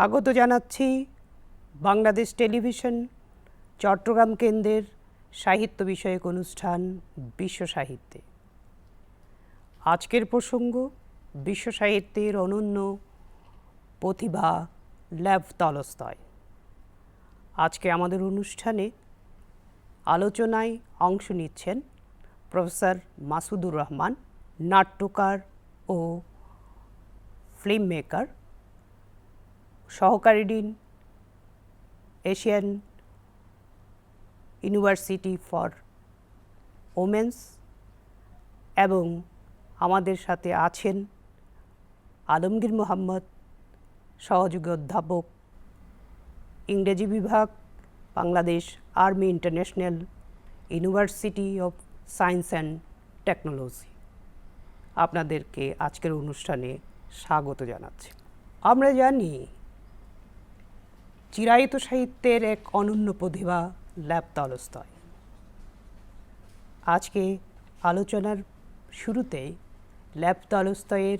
স্বাগত জানাচ্ছি বাংলাদেশ টেলিভিশন, চট্টগ্রাম কেন্দ্রের সাহিত্য বিষয়ক অনুষ্ঠান বিশ্ব সাহিত্যে। আজকের প্রসঙ্গ, বিশ্ব সাহিত্যের অনন্য প্রতিভা ল্যাব তলস্তয়। আজকে আমাদের অনুষ্ঠানে আলোচনায় অংশ নিচ্ছেন প্রফেসর মাসুদুর রহমান, নাট্যকার ও ফিল্ম মেকার সহকারী dean, Asian university for women's এবং আমাদের সাথে আছেন আলমগীর মোহাম্মদ, সহযোগী অধ্যাপক, ইংরেজি বিভাগ, Bangladesh army international university of science and technology. আপনাদেরকে আজকের অনুষ্ঠানে স্বাগত জানাচ্ছি। আমরা জানি চিরায়ত সাহিত্যের এক অনন্য প্রতিভা ল্যাব তলস্তয়। আজকে আলোচনার শুরুতেই ল্যাব তলস্তয়ের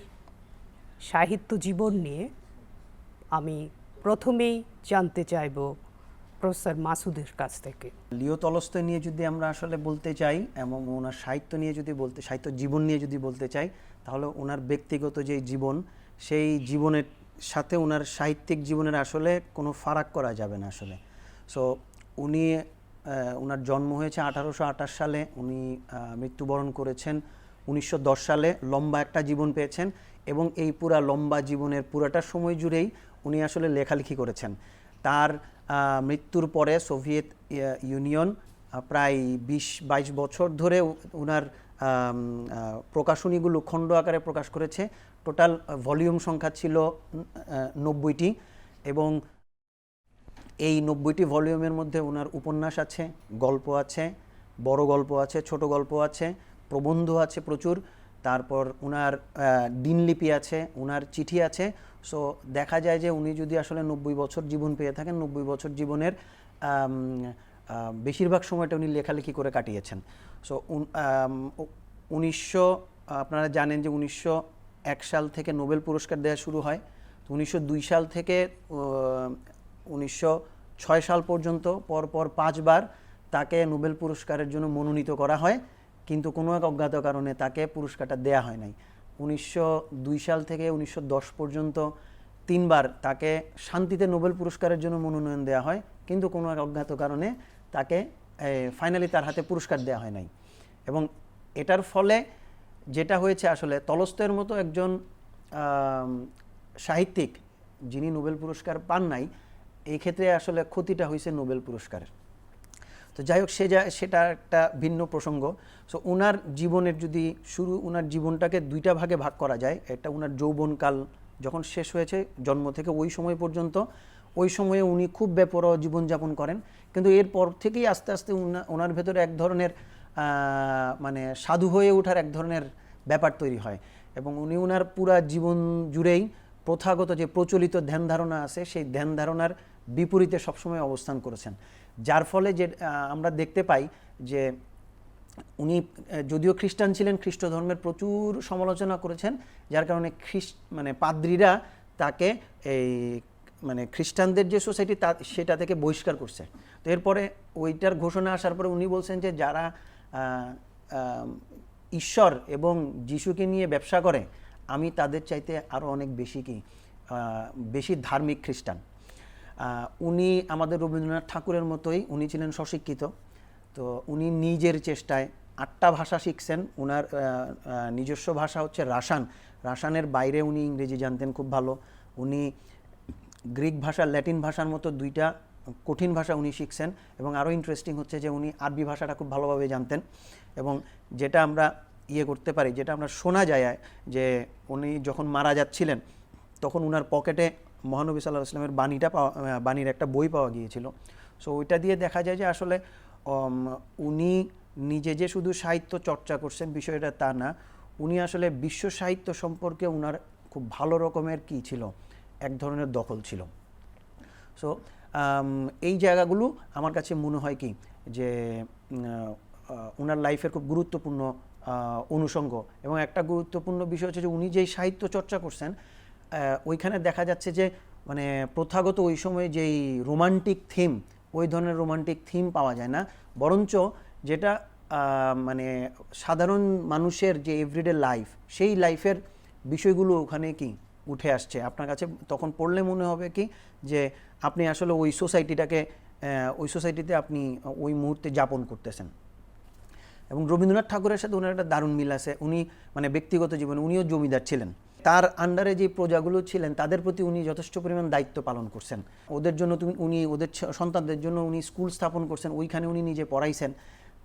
সাহিত্য জীবন নিয়ে আমি প্রথমেই জানতে চাইব প্রফেসর মাসুদের কাছ থেকে। লিও তলস্তয় নিয়ে যদি আমরা আসলে বলতে চাই, এবং ওনার সাহিত্য নিয়ে যদি বলতে, সাহিত্য জীবন নিয়ে যদি বলতে চাই, তাহলে ওনার ব্যক্তিগত যে জীবন, সেই জীবনের সাথে ওনার সাহিত্যিক জীবনের আসলে কোনো ফারাক করা যাবে না আসলে। সো উনি ওনার জন্ম হয়েছে আঠারোশো আঠাশ সালে উনি মৃত্যুবরণ করেছেন উনিশশো দশ সালে লম্বা একটা জীবন পেয়েছেন এবং এই পুরা লম্বা জীবনের পুরাটা সময় জুড়েই উনি আসলে লেখালেখি করেছেন। তার মৃত্যুর পরে সোভিয়েত ইউনিয়ন প্রায় বিশ বাইশ বছর ধরে আহ, প্রকাশনীগুলো খণ্ড আকারে প্রকাশ করেছে। টোটাল ভলিউম সংখ্যা ছিল নব্বইটি এবং এই নব্বইটি ভলিউমের মধ্যে ওনার উপন্যাস আছে, গল্প আছে, বড় গল্প আছে, ছোট গল্প আছে, প্রবন্ধ আছে প্রচুর। তারপর ওনার দিনলিপি আছে ওনার চিঠি আছে। সো দেখা যায় যে উনি যদি আসলে নব্বই বছর জীবন পেয়ে থাকেন, নব্বই বছর জীবনের বেশিরভাগ সময়টা উনি লেখালেখি করে কাটিয়েছেন। সো উনিশশো, আপনারা জানেন যে উনিশশো এক সাল থেকে নোবেল পুরস্কার দেওয়া শুরু হয়। তো উনিশশো দুই সাল থেকে উনিশশো ছয় সাল পর্যন্ত পরপর পাঁচবার তাকে নোবেল পুরস্কারের জন্য মনোনীত করা হয়। কিন্তু কোনো এক অজ্ঞাত কারণে তাকে পুরস্কারটা দেয়া হয় নাই। উনিশশো দুই সাল থেকে উনিশশো দশ পর্যন্ত তিনবার তাকে শান্তিতে নোবেল পুরস্কারের জন্য মনোনয়ন দেওয়া হয়। কিন্তু কোনো এক অজ্ঞাত কারণে তাকে ফাইনালি তার হাতে পুরস্কার দেওয়া হয় নাই। এবং এটার ফলে যেটা হয়েছে আসলে তলস্তয়ের মতো একজন সাহিত্যিক যিনি নোবেল পুরস্কার পান নাই, এই ক্ষেত্রে আসলে ক্ষতিটা হয়েছে নোবেল পুরস্কারের। তো যাই হোক, সে যা, সেটা একটা ভিন্ন প্রসঙ্গ। সো ওনার জীবনের যদি শুরু ওনার জীবনটাকে দুইটা ভাগে ভাগ করা যায়। একটা ওনার যৌবনকাল যখন শেষ হয়েছে, জন্ম থেকে ওই সময় পর্যন্ত, ওই সময়ে উনি খুব বেপরোয়া জীবনযাপন করেন। কিন্তু এরপর থেকেই আস্তে আস্তে ওনার ভেতরে এক ধরনের মানে সাধু হয়ে ওঠার এক ধরনের ব্যাপার তৈরি হয়। এবং উনি ওনার পুরা জীবন জুড়েই প্রথাগত যে প্রচলিত ধ্যান ধারণা আছে, সেই ধ্যান ধারণার বিপরীতে সবসময় অবস্থান করেছেন। যার ফলে যে আমরা দেখতে পাই যে উনি যদিও খ্রিস্টান ছিলেন, খ্রিস্ট ধর্মের প্রচুর সমালোচনা করেছেন, যার কারণে খ্রিস্ট মানে পাদ্রীরা তাকে এই মানে খ্রিস্টানদের যে সোসাইটি তা, সেটা থেকে বহিষ্কার করছে। তো এরপরে ওইটার ঘোষণা আসার পরে উনি বলছেন যে, যারা ঈশ্বর এবং যিশুকে নিয়ে ব্যবসা করে আমি তাদের চাইতে আরও অনেক বেশি কি বেশি ধার্মিক খ্রিস্টান। উনি আমাদের রবীন্দ্রনাথ ঠাকুরের মতোই উনি ছিলেন স্বশিক্ষিত। তো উনি নিজের চেষ্টায় আটটা ভাষা শিখছেন। আহ, নিজস্ব ভাষা হচ্ছে রাসান। রাসানের বাইরে উনি ইংরেজি জানতেন খুব ভালো। উনি গ্রিক ভাষা ল্যাটিন ভাষার মতো দুইটা কঠিন ভাষা উনি শিখছেন এবং আরও ইন্টারেস্টিং হচ্ছে যে উনি আরবি ভাষাটা খুব ভালোভাবে জানতেন এবং যেটা আমরা ইয়ে করতে পারি, যেটা আমরা শোনা যায়, যে উনি যখন মারা যাচ্ছিলেন, তখন উনার পকেটে মহানবী সাল্লাহ ইসলামের বাণীটা পাওয়া বাণীর একটা বই পাওয়া গিয়েছিল। সো ওইটা দিয়ে দেখা যায় যে আসলে উনি নিজে যে শুধু সাহিত্য চর্চা করছেন বিষয়টা তা না, উনি আসলে বিশ্ব সাহিত্য সম্পর্কে উনার খুব ভালো রকমের কি ছিল? এক ধরনের দখল ছিল। সো এই জায়গাগুলো আমার কাছে মনে হয় কি যে ওনার লাইফের খুব গুরুত্বপূর্ণ অনুষঙ্গ। এবং একটা গুরুত্বপূর্ণ বিষয় হচ্ছে যে, উনি যেই সাহিত্য চর্চা করছেন ওইখানে দেখা যাচ্ছে যে মানে প্রথাগত ওই সময় যেই রোমান্টিক থিম ওই ধরনের রোমান্টিক থিম পাওয়া যায় না। বরঞ্চ যেটা মানে সাধারণ মানুষের যে এভরিডে লাইফ সেই লাইফের বিষয়গুলো ওখানে কি উঠে আসছে। আপনার কাছে তখন পড়লে মনে হবে কি যে আপনি আসলে ওই সোসাইটিটাকে ওই সোসাইটিতে আপনি ওই মুহূর্তে যাপন করতেছেন। এবং রবীন্দ্রনাথ ঠাকুরের সাথে ওনার একটা দারুণ মিল আছে। উনি মানে ব্যক্তিগত জীবনে উনিও জমিদার ছিলেন। তার আন্ডারে যে প্রজাগুলো ছিলেন, তাদের প্রতি উনি যথেষ্ট পরিমাণ দায়িত্ব পালন করছেন। ওদের জন্য তুমি, উনি, ওদের সন্তানদের জন্য উনি স্কুল স্থাপন করছেন, ওইখানে উনি নিজে পড়াইছেন।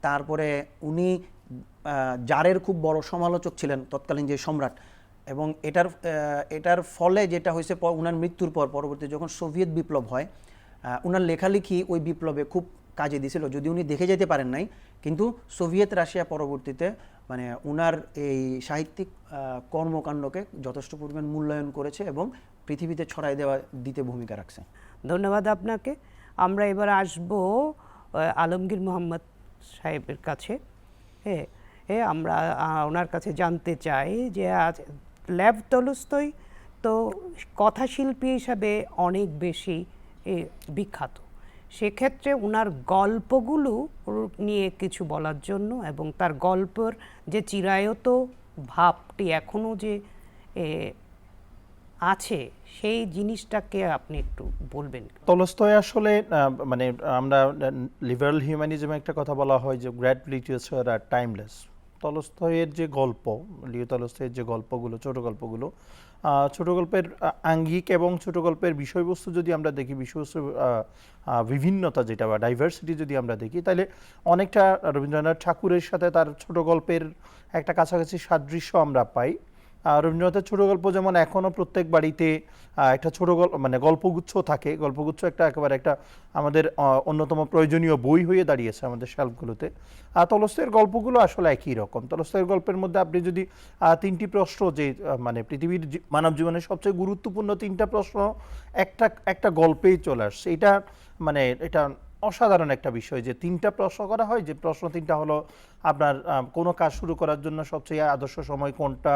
তারপরে উনি জারের খুব বড় সমালোচক ছিলেন তৎকালীন যে সম্রাট। এবং এটার এটার ফলে যেটা হয়েছে উনার মৃত্যুর পর পরবর্তী যখন সোভিয়েত বিপ্লব হয় উনার লেখালেখি ওই বিপ্লবে খুব কাজে দিছিল। যদি উনি দেখে যেতে পারেন নাই, কিন্তু সোভিয়েত রাশিয়া পরবর্তীতে মানে উনার এই সাহিত্যিক কর্মকাণ্ডকে যথেষ্ট পরিমাণ মূল্যায়ন করেছে এবং পৃথিবীতে ছড়াই দেওয়া, দিতে ভূমিকা রাখছে। ধন্যবাদ আপনাকে। আমরা এবার আসব আলমগীর মোহাম্মদ সাহেবের কাছে। হ্যাঁ হ্যাঁ আমরা ওনার কাছে জানতে চাই যে আজ ল্যাব তলস্তই তো কথাশিল্পী হিসাবে অনেক বেশি বিখ্যাত। সেক্ষেত্রে ওনার গল্পগুলো নিয়ে কিছু বলার জন্য এবং তার গল্পের যে চিরায়ত ভাবটি এখনও যে আছে, সেই জিনিসটাকে আপনি একটু বলবেন। তলস্তয় আসলে মানে আমরা লিবারাল হিউম্যানিজমে একটা কথা বলা হয় যে, গ্র্যাট লিটারেচার আর টাইমলেস। তলস্তয়ের যে গল্প, লিও তলস্থয়ের যে গল্পগুলো, ছোট গল্পগুলো ছোট গল্পের আঙ্গিক এবং ছোট গল্পের বিষয়বস্তু যদি আমরা দেখি, বিষয়বস্তু বিভিন্নতা যেটা বা ডাইভার্সিটি যদি আমরা দেখি, তাহলে অনেকটা রবীন্দ্রনাথ ঠাকুরের সাথে তার ছোট গল্পের একটা কাছাকাছি সাদৃশ্য আমরা পাই। রবীন্দ্রনাথের ছোট গল্প যেমন এখনও প্রত্যেক বাড়িতে একটা ছোট গল্প মানে গল্পগুচ্ছ থাকে। গল্পগুচ্ছ একটা একেবারে একটা আমাদের অন্যতম প্রয়োজনীয় বই হয়ে দাঁড়িয়েছে আমাদের শেলফগুলোতে আর তলস্তের গল্পগুলো আসলে একই রকম। তলস্তের গল্পের মধ্যে আপনি যদি তিনটি প্রশ্ন যে মানে পৃথিবীর মানব জীবনের সবচেয়ে গুরুত্বপূর্ণ তিনটা প্রশ্ন, একটা একটা গল্পেই চলে আসছে। এটা মানে এটা অসাধারণ একটা বিষয় যে, তিনটা প্রশ্ন করা হয়। যে প্রশ্ন তিনটা হলো আপনার কোনো কাজ শুরু করার জন্য সবচেয়ে আদর্শ সময় কোনটা?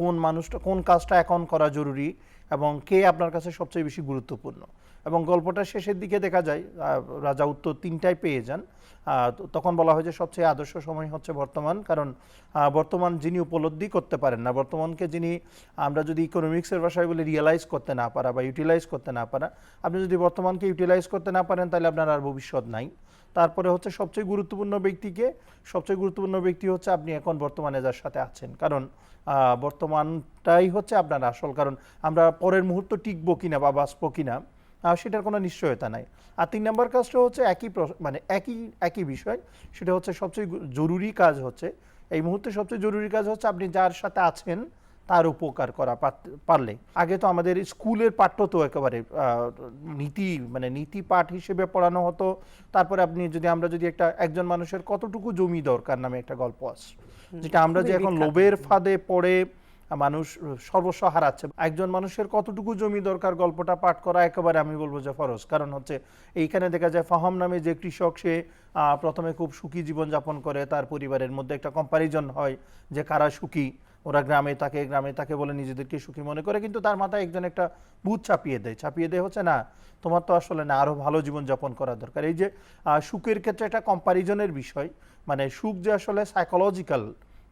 কোন মানুষটা, কোন কাজটা এখন করা জরুরি এবং কে আপনার কাছে সবচেয়ে বেশি গুরুত্বপূর্ণ? এবং গল্পটা শেষের দিকে দেখা যায় রাজা উত্তর তিনটাই পেয়ে যান। তখন বলা হয় যে সবচেয়ে আদর্শ সময় হচ্ছে বর্তমান, কারণ বর্তমান যিনি উপলব্ধি করতে পারেন না, বর্তমানকে যিনি, আমরা যদি ইকোনমিক্সের ভাষায় বলে রিয়েলাইজ করতে না পারা বা ইউটিলাইজ করতে না পারা, আপনি যদি বর্তমানকে ইউটিলাইজ করতে না পারেন, তাহলে আপনার আর ভবিষ্যৎ নাই। তারপরে হচ্ছে সবচেয়ে গুরুত্বপূর্ণ ব্যক্তিকে, সবচেয়ে গুরুত্বপূর্ণ ব্যক্তি হচ্ছে আপনি এখন বর্তমানে যার সাথে আছেন। কারণ বর্তমানটাই হচ্ছে আপনার আসল। কারণ আমরা পরের মুহূর্ত টিকবো কিনা বা বাঁচবো কিনা সেটার কোনো নিশ্চয়তা নাই। আর তিন নম্বর কাজটা হচ্ছে একই মানে একই একই বিষয়, সেটা হচ্ছে সবচেয়ে জরুরি কাজ হচ্ছে, এই মুহূর্তে সবচেয়ে জরুরি কাজ হচ্ছে আপনি যার সাথে আছেন তার উপকার করা পারলে। আগে তো আমাদের স্কুলের পাঠ্য তো একেবারে নীতি মানে নীতি পাঠ হিসেবে পড়ানো হতো। তারপরে আপনি যদি আমরা যদি একটা একজন মানুষের কতটুকু জমি দরকার নামে একটা গল্প আছে। যেটা আমরা যে এখন। লোভের ফাঁদে পড়ে মানুষ সর্বস্ব হারাচ্ছে। একজন মানুষের কতটুকু জমি দরকার গল্পটা পাঠ করা একেবারে আমি বলব যে ফরজ। কারণ হচ্ছে এইখানে দেখা যায় ফাহম নামে যে কৃষক সে প্রথমে খুব সুখী জীবনযাপন করে তার পরিবারের মধ্যে একটা কম্পারিজন হয় যে কারা সুখী। ওরা গ্রামে তাকে গ্রামে তাকে বলে নিজেদেরকে সুখী মনে করে, কিন্তু তার মাথায় একজন একটা বুধ চাপিয়ে দেয়। চাপিয়ে দেয় হচ্ছে, না, তোমার তো আসলে, না আরও ভালো জীবনযাপন করা দরকার। এই যে সুখের ক্ষেত্রে একটা কম্পারিজনের বিষয় মানে সুখ যে আসলে সাইকোলজিক্যাল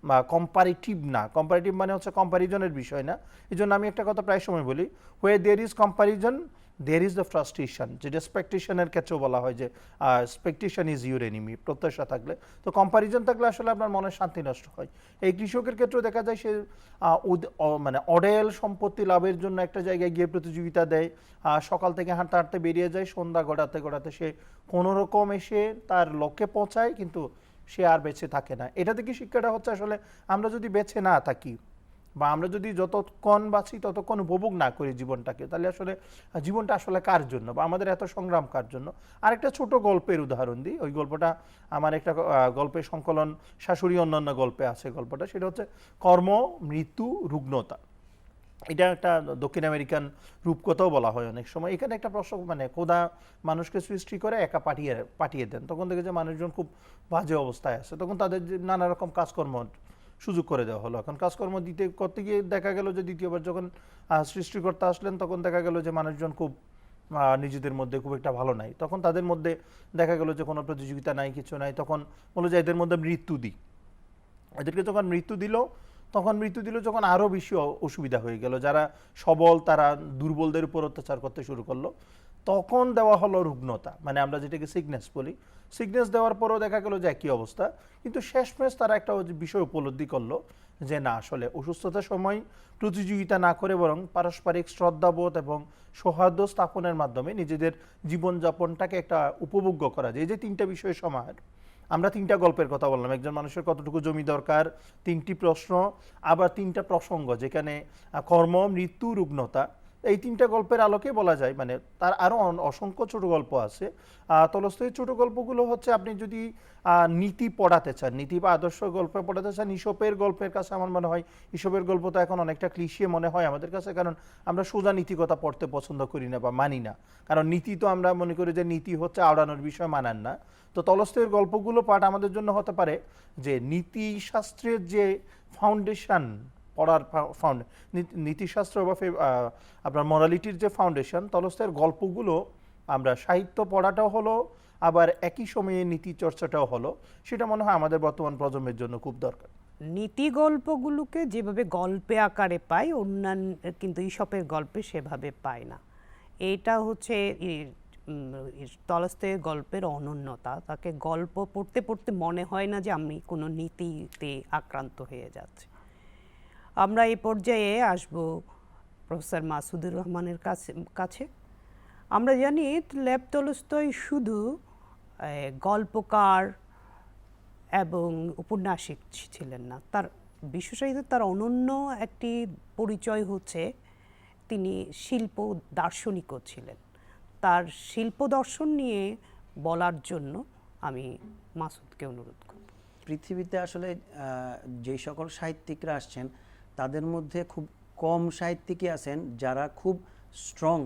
বা কম্পারিটিভ না কম্পারিটিভ মানে হচ্ছে কম্পারিজনের বিষয় না। এই জন্য আমি একটা কথা প্রায় সময় বলি where there is comparison there is the frustration যেটা স্পেকটেশনের ক্ষেত্রেও বলা হয় যে স্পেকটেশন ইজ ইউর এনিমি প্রত্যাশা থাকলে। তো কম্পারিজন থাকলে আসলে আপনার মনের শান্তি নষ্ট হয়। এই কৃষকের ক্ষেত্রেও দেখা যায় সে মানে অডেল সম্পত্তি লাভের জন্য একটা জায়গায় গিয়ে প্রতিযোগিতা দেয়। সকাল থেকে হাঁটতে হাঁটতে বেরিয়ে যায়, সন্ধ্যা গড়াতে গড়াতে সে কোনো রকম এসে তার লক্ষ্যে পৌঁছায়, কিন্তু সে আর বেঁচে থাকে না। এটা থেকে শিক্ষাটা হচ্ছে আসলে আমরা যদি বেঁচে না থাকি বা আমরা যদি যতক্ষণ বাঁচি, ততক্ষণ উপভোগ না করি জীবনটাকে, তাহলে আসলে জীবনটা আসলে কার জন্য? বা আমাদের এত সংগ্রাম কার জন্য? আরেকটা ছোট গল্পের উদাহরণ দিই। ওই গল্পটা আমার একটা গল্পের সংকলন শাশুড়ি অন্যান্য গল্পে আছে গল্পটা। সেটা হচ্ছে কর্ম, মৃত্যু, রুগ্নতা। এটা একটা দক্ষিণ আমেরিকান রূপকথাও বলা হয় অনেক সময়। এখানে একটা প্রশ্ন মানে খোদা মানুষকে সৃষ্টি করে একা পাঠিয়ে পাঠিয়ে দেন। তখন দেখে যে মানুষজন খুব বাজে অবস্থায় আছে। তখন তাদের নানা রকম কাজকর্ম সুযোগ করে দেওয়া হলো। এখন কাজকর্ম দিতে করতে গিয়ে দেখা গেল যে দ্বিতীয়বার যখন সৃষ্টিকর্তা আসলেন, তখন দেখা গেল যে মানুষজন খুব নিজেদের মধ্যে খুব একটা ভালো নাই। তখন তাদের মধ্যে দেখা গেল যে কোনো প্রতিযোগিতা নাই, কিছু নাই। তখন বলো যে এদের মধ্যে মৃত্যু দিই। এদেরকে যখন মৃত্যু দিল, তখন মৃত্যু দিল যখন আরও বেশি অসুবিধা হয়ে গেল। যারা সবল, তারা দুর্বলদের উপর অত্যাচার করতে শুরু করল। তখন দেওয়া হলো রুগ্নতা। মানে আমরা যেটাকে সিকনেস বলি সিকনেস দেওয়ার পরেও দেখা গেল যে একই অবস্থা। কিন্তু শেষমেশ তারা একটা বিষয় উপলব্ধি করল যে না, আসলে অসুস্থতার সময় প্রতিযোগিতা না করে বরং পারস্পরিক শ্রদ্ধাবোধ এবং সৌহার্দ্য স্থাপনের মাধ্যমে নিজেদের জীবনযাপনটাকে একটা উপভোগ্য করা যায়। এই যে তিনটা বিষয় সমাহার আমরা তিনটা গল্পের কথা বললাম। একজন মানুষের কতটুকু জমি দরকার, তিনটি প্রশ্ন, আবার তিনটা প্রসঙ্গ যেখানে কর্ম, মৃত্যু, রুগ্নতা। এই তিনটা গল্পের আলোকে বলা যায় মানে তার আরও অসংখ্য ছোট গল্প আছে। তলস্তয়ের ছোট গল্পগুলো হচ্ছে আপনি যদি নীতি পড়াতে চান, নীতি বা আদর্শ গল্প পড়াতে চান, ইসপের গল্পের কাছে আমার মনে হয়, ইসপের গল্প তো এখন অনেকটা ক্লিশিয়ে মনে হয় আমাদের কাছে, কারণ আমরা সোজা নীতিকতা পড়তে পছন্দ করি না বা মানি না। কারণ নীতি তো আমরা মনে করি যে নীতি হচ্ছে আওড়ানোর বিষয় মানান না। তো তলস্তয়ের গল্পগুলো পাঠ আমাদের জন্য হতে পারে যে নীতিশাস্ত্রের যে ফাউন্ডেশন পড়ার ফাউন্ড নীতিশাস্ত্র বা আপনার মরালিটির যে ফাউন্ডেশন তলস্তের গল্পগুলো আমরা সাহিত্য পড়াটাও হলো আবার একই সময়ে নীতি চর্চাটাও হলো সেটা মনে হয় আমাদের বর্তমান প্রজন্মের জন্য খুব দরকার। নীতি গল্পগুলোকে যেভাবে গল্পে আকারে পাই অন্যান্য কিন্তু ইসপের গল্পে সেভাবে পায় না। এটা হচ্ছে উম, গল্পের অনন্যতা। তাকে গল্প পড়তে পড়তে মনে হয় না যে আমি কোনো নীতিতে আক্রান্ত হয়ে যাচ্ছি। আমরা এই পর্যায়ে আসব প্রফেসর মাসুদুর রহমানের কাছে কাছে। আমরা জানি লেব তলস্তয় শুধু গল্পকার এবং উপন্যাসিক ছিলেন না। তার বিশেষত তার অনন্য একটি পরিচয় হচ্ছে তিনি শিল্প দার্শনিকও ছিলেন। তার শিল্প দর্শন নিয়ে বলার জন্য আমি মাসুদকে অনুরোধ করব। পৃথিবীতে আসলে যেই সকল সাহিত্যিকরা আসছেন তাদের মধ্যে খুব কম সাহিত্যিকই আছেন যারা খুব স্ট্রং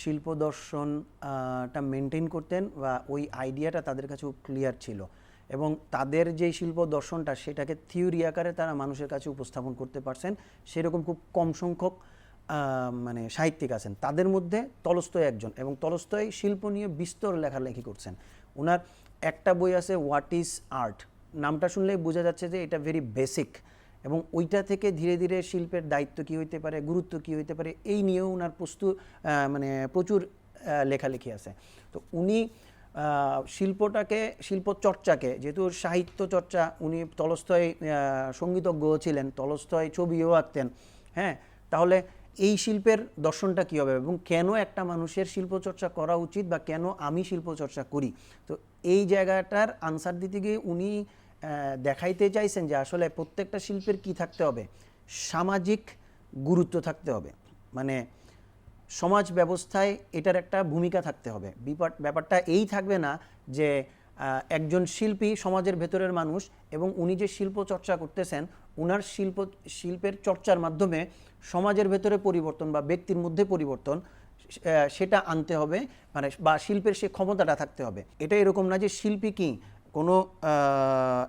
শিল্প দর্শনটা মেনটেন করতেন বা ওই আইডিয়াটা তাদের কাছে খুব ক্লিয়ার ছিল। এবং তাদের যে শিল্প দর্শনটা সেটাকে থিওরি আকারে তারা মানুষের কাছে উপস্থাপন করতে পারছেন, সেরকম খুব কম সংখ্যক মানে সাহিত্যিক আছেন। তাদের মধ্যে তলস্তয় একজন এবং তলস্তয় শিল্প নিয়ে বিস্তর লেখালেখি করছেন। ওনার একটা বই আছে হোয়াট ইজ আর্ট নামটা শুনলেই বোঝা যাচ্ছে যে এটা ভেরি বেসিক এবং ওইটা থেকে ধীরে ধীরে শিল্পের দায়িত্ব কি হইতে পারে গুরুত্ব কি হইতে পারে এই নিয়েও ওনার প্রস্তুত মানে প্রচুর লেখালেখি আছে। তো উনি শিল্পটাকে শিল্প চর্চাকে যেহেতু সাহিত্য চর্চা উনি তলস্থয় আহ, সঙ্গীতজ্ঞও ছিলেন তলস্থয় ছবিও আঁকতেন হ্যাঁ? তাহলে এই শিল্পের দর্শনটা কী হবে এবং কেন একটা মানুষের শিল্প চর্চা করা উচিত বা কেন আমি শিল্প চর্চা করি? তো এই জায়গাটার আনসার দিতে গিয়ে উনি দেখাইতে চাইছেন যে আসলে প্রত্যেকটা শিল্পের কি থাকতে হবে? সামাজিক গুরুত্ব থাকতে হবে। মানে সমাজ ব্যবস্থায় এটার একটা ভূমিকা থাকতে হবে। ব্যাপারটা এই থাকবে না যে একজন শিল্পী সমাজের ভেতরের মানুষ এবং উনি যে শিল্প চর্চা করতেছেন, উনার শিল্প শিল্পের চর্চার মাধ্যমে সমাজের ভেতরে পরিবর্তন বা ব্যক্তির মধ্যে পরিবর্তন সেটা আনতে হবে। মানে বা শিল্পের সে ক্ষমতাটা থাকতে হবে। এটা এরকম না যে শিল্পী কি কোনো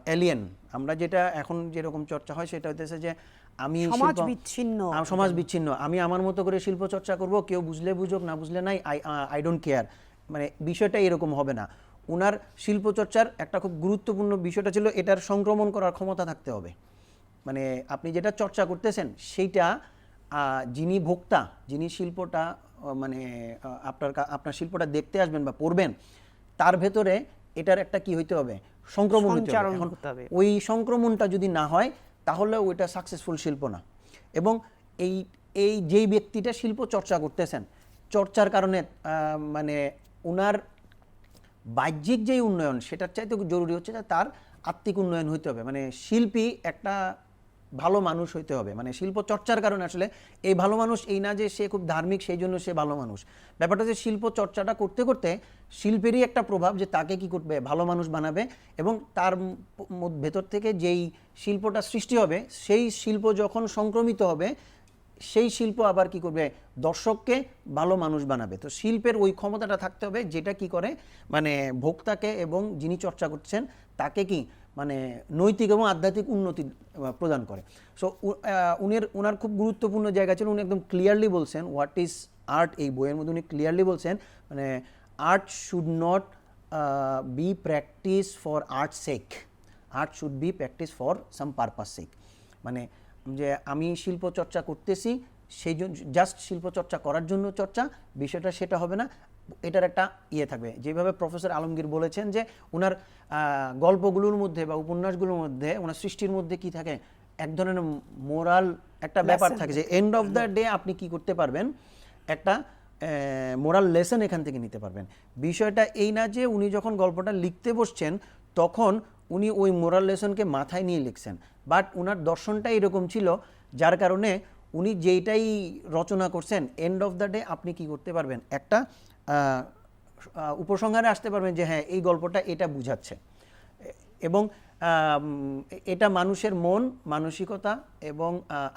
এলিয়েন আমরা যেটা এখন যেরকম চর্চা হয় সেটা হইতেছে যে আমি সমাজ বিচ্ছিন্ন সমাজ বিচ্ছিন্ন আমি আমার মতো করে শিল্প চর্চা করব কেউ বুঝলে বুঝুক না বুঝলে নাই আই আই ডোন্ট কেয়ার মানে বিষয়টা এরকম হবে না। ওনার শিল্প চর্চার একটা খুব গুরুত্বপূর্ণ বিষয়টা ছিল এটার সংক্রমণ করার ক্ষমতা থাকতে হবে। মানে আপনি যেটা চর্চা করতেছেন সেইটা আহ, যিনি ভোক্তা যিনি শিল্পটা মানে আপনার আপনার শিল্পটা দেখতে আসবেন বা পড়বেন তার ভেতরে এটার একটা কি হইতে হবে সংক্রমণ হইতে হবে। হতে হবে। ওই সংক্রমণটা যদি না হয় তাহলে ওইটা সাকসেসফুল শিল্প না এবং এই এই যেই ব্যক্তিটা শিল্প চর্চা করতেছেন চর্চার কারণে মানে ওনার বাহ্যিক যেই উন্নয়ন সেটার চাইতে জরুরি হচ্ছে যে তার আত্মিক উন্নয়ন হইতে হবে মানে শিল্পী একটা ভালো মানুষ হইতে হবে। মানে শিল্প চর্চার কারণে আসলে এই ভালো মানুষ এই না যে সে খুব ধার্মিক, সেই জন্য সে ভালো মানুষ। ব্যাপারটা যে শিল্প চর্চাটা করতে করতে শিল্পেরই একটা প্রভাব যে তাকে কি করবে, ভালো মানুষ বানাবে এবং তার ভেতর থেকে যেই শিল্পটা সৃষ্টি হবে, সেই শিল্প যখন সংক্রমিত হবে, সেই শিল্প আবার কি করবে, দর্শককে ভালো মানুষ বানাবে। তো শিল্পের ওই ক্ষমতাটা থাকতে হবে, যেটা কি করে মানে ভোক্তাকে এবং যিনি চর্চা করছেন, তাকে কি মানে নৈতিক এবং আধ্যাত্মিক উন্নতি প্রদান করে। সো উনের ওনার খুব গুরুত্বপূর্ণ জায়গা ছিল, উনি একদম ক্লিয়ারলি বলছেন হোয়াট ইজ আর্ট এই বইয়ের মধ্যে উনি ক্লিয়ারলি বলছেন মানে art should not be practice for art sake art should be practice for some purpose sake মানে যে আমি শিল্প চর্চা করতেছি, সেই জন্য জাস্ট শিল্প চর্চা করার জন্য চর্চা, বিষয়টা সেটা হবে না। এটার একটা ইয়ে থাকবে। যেভাবে প্রফেসর আলমগীর বলেছেন যে ওনার গল্পগুলোর মধ্যে বা উপন্যাসগুলোর মধ্যে ওনার সৃষ্টির মধ্যে কি থাকে এক ধরনের মোরাল একটা ব্যাপার থাকে যে এন্ড অফ দ্য ডে আপনি কি করতে পারবেন একটা মোরাল লেসন এখান থেকে নিতে পারবেন। বিষয়টা এই না যে উনি যখন গল্পটা লিখতে বসছেন তখন উনি ওই মোরাল লেসনকে মাথায় নিয়ে লিখছেন। বাট ওনার দর্শনটা এরকম ছিল যার কারণে উনি যেইটাই রচনা করছেন এন্ড অফ দ্য ডে আপনি কি করতে পারবেন? একটা উপসংহারে আসতে পারবেন যে হ্যাঁ এই গল্পটা এটা বুঝাচ্ছে। এবং এটা মানুষের মন, মানসিকতা এবং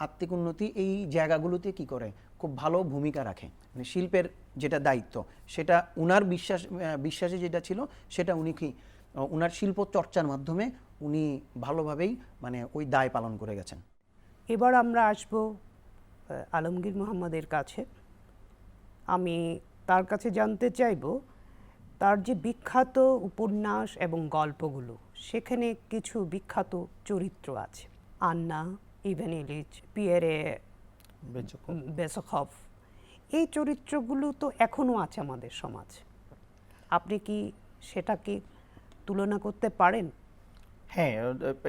আত্মিক উন্নতি এই জায়গাগুলোতে কি করে? খুব ভালো ভূমিকা রাখে। মানে শিল্পের যেটা দায়িত্ব, সেটা উনার বিশ্বাস বিশ্বাসে যেটা ছিল, সেটা উনি কি, উনার শিল্প চর্চার মাধ্যমে উনি ভালোভাবেই মানে ওই দায় পালন করে গেছেন। এবার আমরা আসব আলমগীর মোহাম্মদের কাছে। আমি তার কাছে জানতে চাইব তার যে বিখ্যাত উপন্যাস এবং গল্পগুলো সেখানে কিছু বিখ্যাত চরিত্র আছে। আন্না ইভেনিলিচ পিয়েরে বেচক বেসখফ এই চরিত্রগুলো তো এখনও আছে আমাদের সমাজ। আপনি কি সেটাকে তুলনা করতে পারেন? হ্যাঁ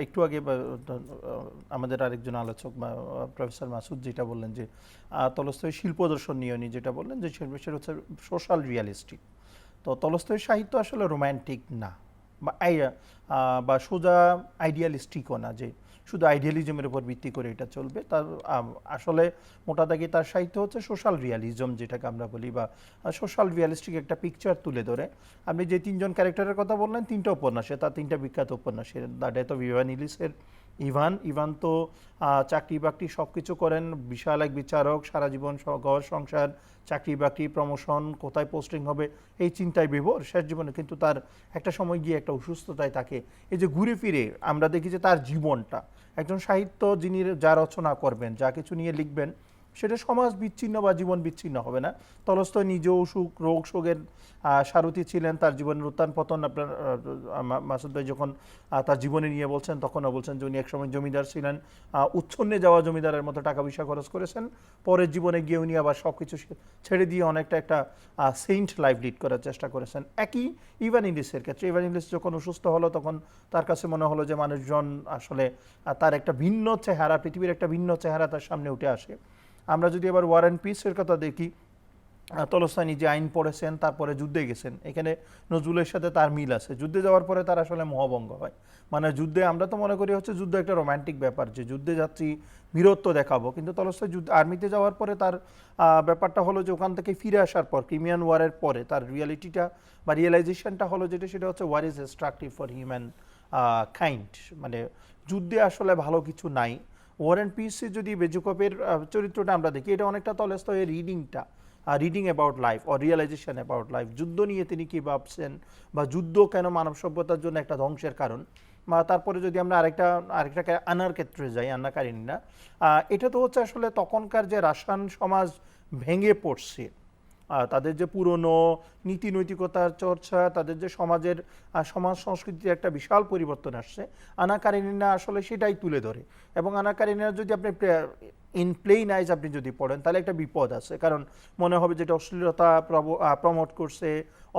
একটু আগে আমাদের আরেকজন আলোচক বা প্রফেসর মাসুদ যেটা বললেন যে তলস্তয় শিল্প দর্শন নিয়ে উনি যেটা বললেন যে, সেটা হচ্ছে সোশ্যাল রিয়ালিস্টিক। তো তলস্তয় সাহিত্য আসলে রোম্যান্টিক না বা সোজা আইডিয়ালিস্টিকও না যে শুধু আইডিয়ালিজমের উপর ভিত্তি করে এটা চলবে। তার আসলে মোটা দাগে তার সাহিত্য হচ্ছে সোশ্যাল রিয়ালিজম যেটাকে আমরা বলি, বা সোশ্যাল রিয়ালিস্টিক একটা পিকচার তুলে ধরে। আপনি যে তিনজন ক্যারেক্টারের কথা বললেন, তিনটা উপন্যাসে, তার তিনটা বিখ্যাত উপন্যাসের দ্য ডেথ অফ ইভান ইলিসের ইভান। ইভান তো চাকরি বাকরি সব কিছু করেন, বিশাল এক বিচারক, সারা জীবন ঘর সংসার চাকরি বাকরি প্রমোশন কোথায় পোস্টিং হবে, এই চিন্তায় বিভোর, শেষ জীবনে কিন্তু তার একটা সময় গিয়ে একটা অসুস্থতায় থাকে। এই যে ঘুরে ফিরে, আমরা দেখি যে তার জীবনটা একজন সাহিত্য যিনি যা রচনা করবেন যা কিছু নিয়ে লিখবেন সেটা সমাজ বিচ্ছিন্ন বা জীবন বিচ্ছিন্ন হবে না। তলস্তয় নিজেও সুখ রোগ শোকের সারথি ছিলেন, তার জীবনের উত্থান পতন আপনার মাসুদ ভাই যখন তার জীবনে নিয়ে বলছেন, তখনও বলছেন যে উনি একসময় জমিদার ছিলেন। উচ্ছন্নে যাওয়া জমিদারের মতো টাকা পয়সা খরচ করেছেন। পরের জীবনে গিয়ে উনি আবার সব কিছু ছেড়ে দিয়ে অনেকটা একটা সেন্ট লাইফ লিড করার চেষ্টা করেছেন। একই ইভান ইংলিশের ক্ষেত্রে, ইভান ইংলিশ যখন অসুস্থ হলো, তখন তার কাছে মনে হলো যে মানুষজন আসলে তার একটা ভিন্ন চেহারা, পৃথিবীর একটা ভিন্ন চেহারা তার সামনে উঠে আসে। আমরা যদি এবার ওয়ার অ্যান্ড পিসের কথা দেখি তলস্তানি যে আইন পড়েছেন, তারপরে যুদ্ধে গেছেন, এখানে নজরুলের সাথে তার মিল আছে। যুদ্ধে যাওয়ার পরে তার আসলে মোহভঙ্গ হয়। মানে যুদ্ধে আমরা তো মনে করি হচ্ছে যুদ্ধ একটা রোমান্টিক ব্যাপার, যে যুদ্ধে যাচ্ছি বীরত্ব দেখাবো। কিন্তু তলস্তাই যুদ্ধ আর্মিতে যাওয়ার পরে তার ব্যাপারটা হলো যে ওখান থেকে ফিরে আসার পর ক্রিমিয়ান ওয়ারের পরে তার রিয়ালিটিটা বা রিয়েলাইজেশনটা হলো যেটা সেটা হচ্ছে war is destructive for human kind মানে যুদ্ধে আসলে ভালো কিছু নাই। ওয়ার অ্যান্ড পিসে যদি বেজুকপের চরিত্রটা আমরা দেখি, এটা অনেকটা তলস্তয়ের রিডিংটা reading about life or realization about life যুদ্ধ নিয়ে তিনি কী ভাবছেন বা যুদ্ধ কেন মানব সভ্যতার জন্য একটা ধ্বংসের কারণ? বা তারপরে যদি আমরা আরেকটা আরেকটা আনার ক্ষেত্রে যাই, আন্না কারিনা এটা তো হচ্ছে আসলে তখনকার যে রাসায়ন সমাজ ভেঙে পড়ছে। তাদের যে পুরনো নীতি নৈতিকতার চর্চা, তাদের যে সমাজের সমাজ সংস্কৃতির একটা বিশাল পরিবর্তন আসছে আনা কারিনা আসলে সেটাই তুলে ধরে। এবং আনা কারিনা যদি আপনি ইন প্লেইন আইজ আপনি যদি পড়েন, তাহলে একটা বিপদ আছে। কারণ মনে হবে যেটা অশ্লীলতা প্রমোট করছে,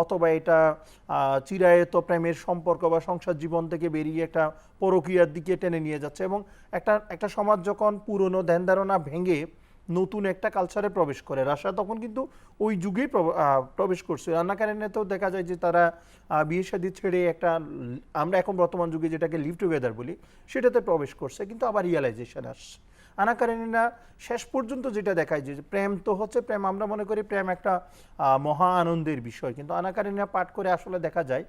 অথবা এটা চিরায়ত প্রেমের সম্পর্ক বা সংসার জীবন থেকে বেরিয়ে একটা পরকীয়ার দিকে টেনে নিয়ে যাচ্ছে। এবং একটা একটা সমাজ যখন পুরনো ধ্যান ধারণা ভেঙে নতুন একটা কালচারে প্রবেশ করে। রাশিয়া তখন কিন্তু ওই যুগেই প্রবেশ করছে। রান্না কারণেতেও দেখা যায় যে তারা বিয়ে শাদী ছেড়ে একটা আমরা এখন বর্তমান যুগে যেটাকে লিভ টুগেদার বলি, সেটাতে প্রবেশ করছে, কিন্তু আবার রিয়ালাইজেশন আসছে। আনা কারেনিনা শেষ পর্যন্ত যেটা দেখায় যে প্রেম তো হচ্ছে প্রেম, আমরা মনে করি প্রেম একটা মহা আনন্দের বিষয়। কিন্তু আনা কারেনিনা পাঠ করে আসলে দেখা যায়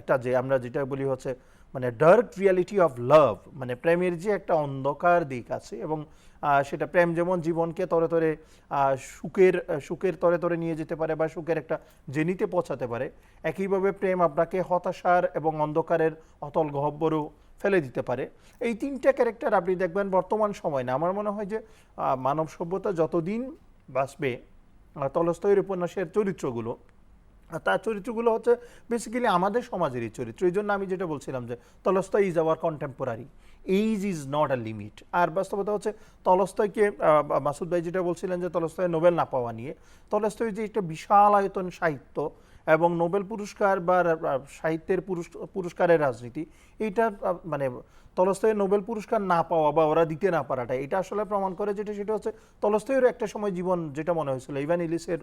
একটা যে আমরা যেটা বলি হচ্ছে মানে ডার্ক রিয়ালিটি অফ লাভ মানে প্রেমের যে একটা অন্ধকার দিক আছে এবং সেটা প্রেম যেমন জীবনকে তরে তরে সুখের সুখের তরে তরে নিয়ে যেতে পারে বা সুখের একটা জেনিতে পৌঁছাতে পারে, একইভাবে প্রেম আপনাকে হতাশার এবং অন্ধকারের অতল গহব্বরও ফেলে দিতে পারে। এই তিনটা ক্যারেক্টার আপনি দেখবেন বর্তমান সময় না। আমার মনে হয় যে মানব সভ্যতা যতদিন বাঁচবে তলস্তয়ের উপন্যাসের চরিত্রগুলো তার চরিত্রগুলো হচ্ছে বেসিক্যালি আমাদের সমাজেরই চরিত্র। এই জন্য আমি যেটা বলছিলাম যে Tolstoy is our contemporary age is not a limit আর বাস্তবতা হচ্ছে তলস্তয়কে মাসুদ ভাই যেটা বলছিলেন যে তলস্তয় নোবেল না পাওয়া নিয়ে, তলস্তয় যে একটা বিশাল আয়তন সাহিত্য এবং নোবেল পুরস্কার বা সাহিত্যের পুরস্কারের রাজনীতি, এইটা মানে তলস্তয়ের নোবেল পুরস্কার না পাওয়া বা ওরা দিতে না পারাটা এটা আসলে প্রমাণ করে যেটা, সেটা হচ্ছে তলস্তয়ের একটা সময় জীবন যেটা মনে হয়েছিল, ইভান ইলিসের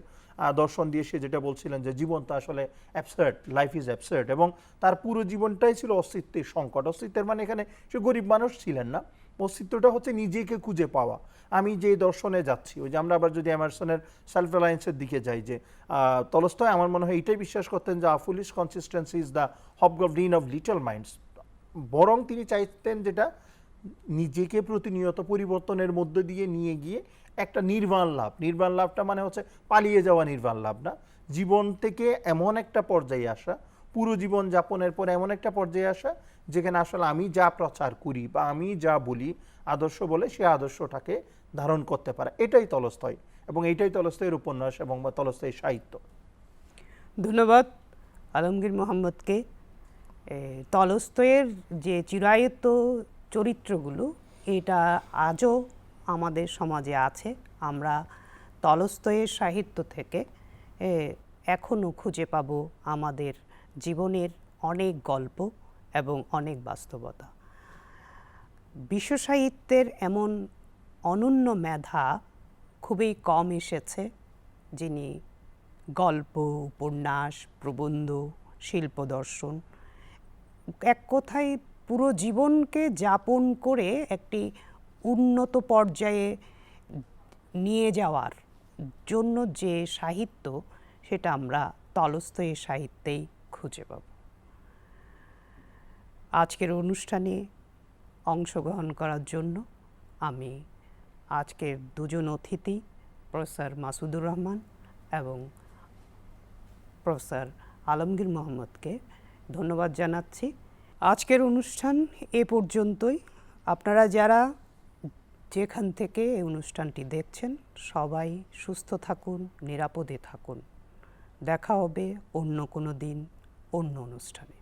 দর্শন দিয়ে সে যেটা বলছিলেন যে জীবন তো আসলে অ্যাবসার্ট লাইফ ইজ অ্যাবসার্ট এবং তার পুরো জীবনটাই ছিল অস্তিত্বের সংকট, অস্তিত্বের মানে এখানে সে গরিব মানুষ ছিলেন না। অস্তিত্বটা হচ্ছে নিজেকে খুঁজে পাওয়া। আমি যে দর্শনে যাচ্ছি, ওই যে আমরা আবার যদি এমারসনের সেলফ রিলায়েন্সের দিকে যাই যে তলস্তয় আমার মনে হয় এটাই বিশ্বাস করতেন যে a foolish consistency is the hobgoblin of little minds বরং তিনি চাইতেন যেটা, নিজেকে প্রতিনিয়ত পরিবর্তনের মধ্য দিয়ে নিয়ে গিয়ে একটা নির্বাণ লাভ। নির্বাণ লাভটা মানে হচ্ছে পালিয়ে যাওয়া নির্বাণ লাভ না। জীবন থেকে এমন একটা পর্যায়ে আসা, পুরো জীবন যাপনের পর এমন একটা পর্যায়ে আসা যেখানে আসলে আমি যা প্রচার করি বা আমি যা বলি, আদর্শ বলে সে আদর্শটাকে ধারণ করতে পারে। এটাই তলস্তয় এবং এইটাই তলস্তয়ের উপন্যাস এবং বা তলস্তয়ের সাহিত্য। ধন্যবাদ আলমগীর মোহাম্মদকে। তলস্তয়ের যে চিরায়ত চরিত্রগুলো, এটা আজও আমাদের সমাজে আছে। আমরা তলস্তয়ের সাহিত্য থেকে এখনও খুঁজে পাব আমাদের জীবনের অনেক গল্প। এবং অনেক বাস্তবতা। বিশ্ব সাহিত্যের এমন অনন্য মেধা খুবই কম এসেছে, যিনি গল্প, উপন্যাস, প্রবন্ধ, শিল্প দর্শন এক কথায় পুরো জীবনকে যাপন করে একটি উন্নত পর্যায়ে নিয়ে যাওয়ার জন্য যে সাহিত্য, সেটা আমরা তলস্তয়ের সাহিত্যেই খুঁজে পাব। আজকের অনুষ্ঠানে অংশগ্রহণ করার জন্য আমি আজকের দুজন অতিথি, প্রফেসর মাসুদুর রহমান এবং প্রফেসর আলমগীর মোহাম্মদকে ধন্যবাদ জানাচ্ছি। আজকের অনুষ্ঠান এ পর্যন্তই। আপনারা যারা যেখান থেকে এই অনুষ্ঠানটি দেখছেন, সবাই সুস্থ থাকুন, নিরাপদে থাকুন। দেখা হবে অন্য কোনো দিন, অন্য অনুষ্ঠানে।